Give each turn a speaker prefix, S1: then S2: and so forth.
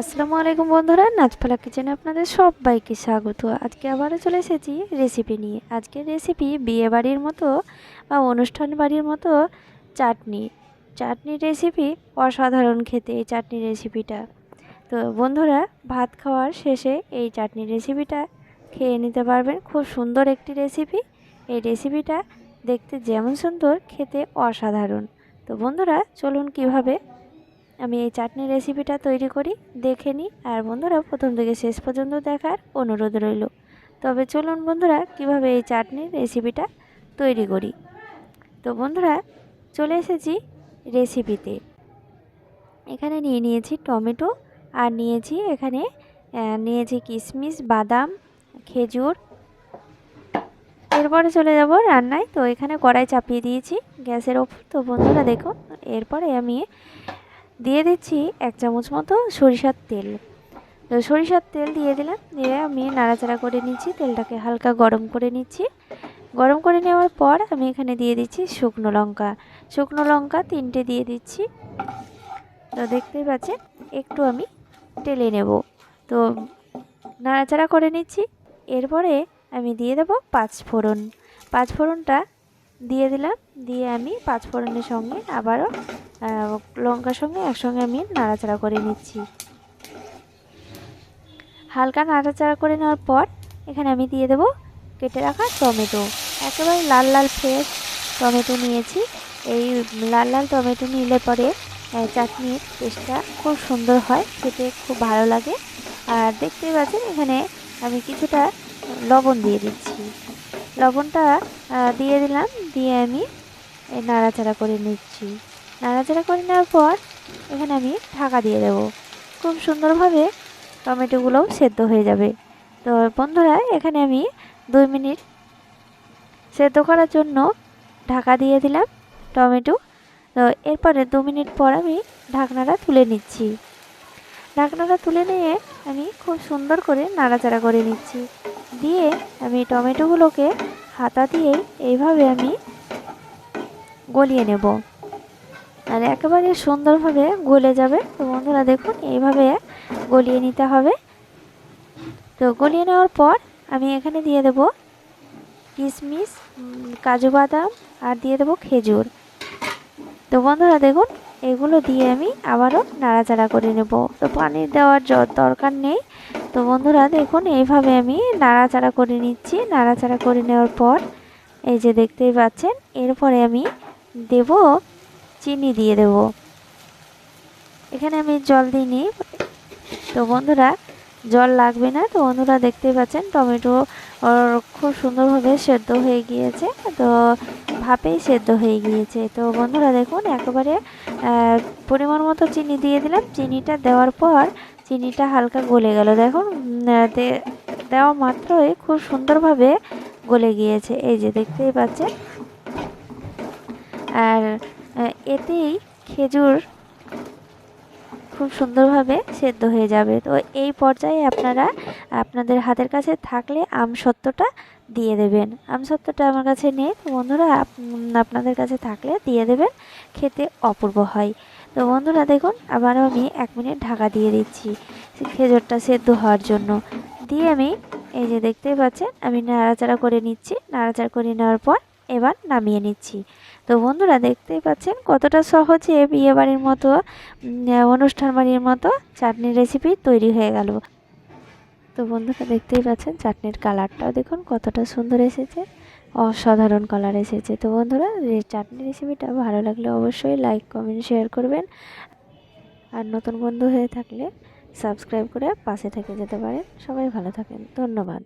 S1: আসসালামু আলাইকুম বন্ধুরা নাচপালা কিচেনে আপনাদের সবাইকে স্বাগত। আজকে আবারও চলে এসেছি রেসিপি নিয়ে। আজকের রেসিপি বিয়ে বাড়ির মতো বা অনুষ্ঠান বাড়ির মতো চাটনি। চাটনির রেসিপি অসাধারণ খেতে এই চাটনি রেসিপিটা। তো বন্ধুরা, ভাত খাওয়ার শেষে এই চাটনির রেসিপিটা খেয়ে নিতে পারবেন। খুব সুন্দর একটি রেসিপি। এই রেসিপিটা দেখতে যেমন সুন্দর, খেতে অসাধারণ। তো বন্ধুরা, চলুন কীভাবে আমি এই চাটনির রেসিপিটা তৈরি করি, দেখে নিই, আর বন্ধুরা প্রথম থেকে শেষ পর্যন্ত দেখার অনুরোধ রইল। তবে চলুন বন্ধুরা কীভাবে এই চাটনির রেসিপিটা তৈরি করি। তো বন্ধুরা, চলে এসেছি রেসিপিতে এখানে নিয়ে নিয়েছি টমেটো, আর নিয়েছি এখানে নিয়েছি কিশমিশ বাদাম, খেজুর। এরপরে চলে যাব রান্নায়। তো এখানে কড়াই চাপিয়ে দিয়েছি, গ্যাসের ওপর। তো বন্ধুরা দেখুন, এরপরে আমি দিয়ে দিচ্ছি এক চামচ মতো সরিষার তেল। তো সরিষার তেল দিয়ে দিলাম, দিয়ে আমি নাড়াচাড়া করে নিচ্ছি, তেলটাকে হালকা গরম করে নিচ্ছি। গরম করে নেওয়ার পর আমি এখানে দিয়ে দিচ্ছি শুকনো লঙ্কা। শুকনো লঙ্কা তিনটে দিয়ে দিচ্ছি। তো দেখতেই পাচ্ছেন, একটু আমি টেলে নেব। তো নাড়াচাড়া করে নিচ্ছি। এরপরে আমি দিয়ে দেবো পাঁচ ফোড়ন পাঁচ ফোড়নটা দিয়ে দিলাম, দিয়ে আমি পাঁচ ফোড়নের সঙ্গে আবারও লঙ্কার সঙ্গে একসঙ্গে আমি নাড়াচাড়া করে নিচ্ছি। হালকা নাড়াচাড়া করে নেওয়ার পর এখানে আমি দিয়ে দেবো কেটে রাখা টমেটো। একেবারে লাল লাল ফ্রেশ টমেটো নিয়েছি। এই লাল লাল টমেটো নিলে পরে চাটনির টেস্টটা খুব সুন্দর হয়, খেতে খুব ভালো লাগে। আর দেখতেই পাচ্ছেন এখানে আমি কিছুটা লবণ দিয়ে দিচ্ছি। লবণটা দিয়ে দিলাম, দিয়ে আমি নাড়াচাড়া করে নিচ্ছি। নাড়াচাড়া করে নেওয়ার পর এখানে আমি ঢাকা দিয়ে দেব। খুব সুন্দরভাবে টমেটোগুলোও সেদ্ধ হয়ে যাবে। তো বন্ধুরা, এখানে আমি দুই মিনিট সেদ্ধ করার জন্য ঢাকা দিয়ে দিলাম টমেটো। তো এরপরে দু মিনিট পর আমি ঢাকনাটা তুলে নিচ্ছি। ঢাকনাটা তুলে নিয়ে আমি খুব সুন্দর করে নাড়াচাড়া করে নিচ্ছি। দিয়ে আমি টমেটোগুলোকে হাতা দিয়ে এইভাবে আমি গলিয়ে নেব। আর একেবারে সুন্দরভাবে গলে যাবে। তো বন্ধুরা দেখুন, এইভাবে গলিয়ে নিতে হবে। তো গলিয়ে নেওয়ার পর আমি এখানে দিয়ে দেব কিশমিশ কাজু বাদাম আর দিয়ে দেবো খেজুর। তো বন্ধুরা দেখুন এগুলো দিয়ে আমি আবারও নাড়াচাড়া করে নেব। তো পানি দেওয়ার দরকার নেই। তো বন্ধুরা, দেখুন, এইভাবে আমি নাড়াচাড়া করে নিচ্ছি। নাড়াচাড়া করে নেওয়ার পর, এই যে দেখতেই পাচ্ছেন, এরপরে আমি দেব চিনি দিয়ে দেব। এখানে আমি জল দিইনি। তো বন্ধুরা জল লাগবে না। তো বন্ধুরা দেখতেই পাচ্ছেন, টমেটো খুব সুন্দরভাবে সেদ্ধ হয়ে গিয়েছে। তো ভাপেই সেদ্ধ হয়ে গিয়েছে। তো বন্ধুরা দেখুন, একেবারে পরিমাণ মতো চিনি দিয়ে দিলাম। চিনিটা দেওয়ার পর চিনিটা হালকা গলে গেল। দেখুন দেওয়া মাত্রই খুব সুন্দরভাবে গলে গিয়েছে। এই যে দেখতেই পাচ্ছেন। আর এতেই খেজুর খুব সুন্দরভাবে সেদ্ধ হয়ে যাবে। তো এই পর্যায়ে আপনারা, আপনাদের হাতের কাছে থাকলে আমসত্ত্বটা দিয়ে দেবেন। আমসত্ত্বটা আমার কাছে নেই। তো বন্ধুরা আপনাদের কাছে থাকলে দিয়ে দেবেন। খেতে অপূর্ব হয়। তো বন্ধুরা, দেখুন, আবারও আমি এক মিনিট ঢাকা দিয়ে দিচ্ছি খেজুরটা সেদ্ধ হওয়ার জন্য। দিয়ে আমি এই যে দেখতেই পাচ্ছেন, আমি নাড়াচাড়া করে নিচ্ছি। নাড়াচাড়া করে নেওয়ার পর এবার নামিয়ে নিচ্ছি। তো বন্ধুরা দেখতেই পাচ্ছেন কতটা সহজে বিয়ে বাড়ির মতো অনুষ্ঠান বাড়ির মতো চাটনির রেসিপি তৈরি হয়ে গেল। তো বন্ধুরা দেখতেই পাচ্ছেন চাটনির কালারটাও দেখুন কতটা সুন্দর এসেছে, অসাধারণ কালার এসেছে। তো বন্ধুরা চাটনি রেসিপিটা ভালো লাগলে অবশ্যই লাইক কমেন্ট শেয়ার করবেন। আর নতুন বন্ধু হয়ে থাকলে সাবস্ক্রাইব করে পাশে থেকে যেতে পারেন। সবাই ভালো থাকেন। ধন্যবাদ।